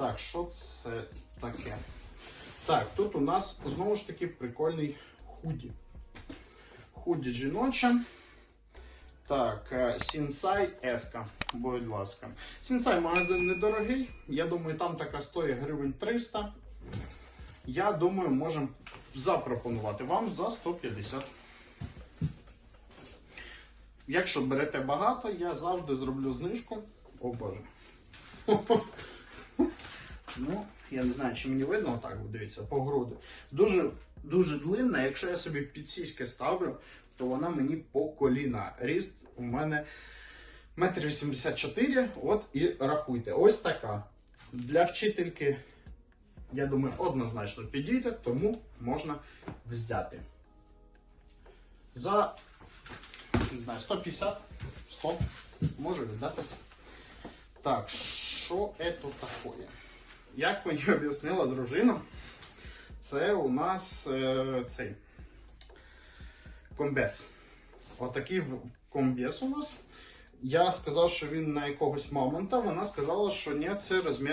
Так, що це таке? Так, тут у нас знову ж таки прикольний худі. Худі жіноче. Так, е, Сінсай Еска, будь ласка. Сінсай магазин недорогий. Я думаю, там така стоїть гривень 300. Я думаю, можемо запропонувати вам за 150. Якщо берете багато, я завжди зроблю знижку. О боже. Ну, я не знаю, чи мені видно отак, от дивіться, по груди. Дуже, дуже длинна. Якщо я собі під сіськи ставлю, то вона мені по коліна. Ріст у мене 1,84 м. От і рахуйте. Ось така. Для вчительки, я думаю, однозначно підійде, тому можна взяти. За не знаю, 150, 100 може віддати. Так, що це таке? Як мені об'яснила дружина, це у нас е, цей комбес. Отакий комбес у нас. Я сказав, що він на якогось момента. Вона сказала, що ні, це розмір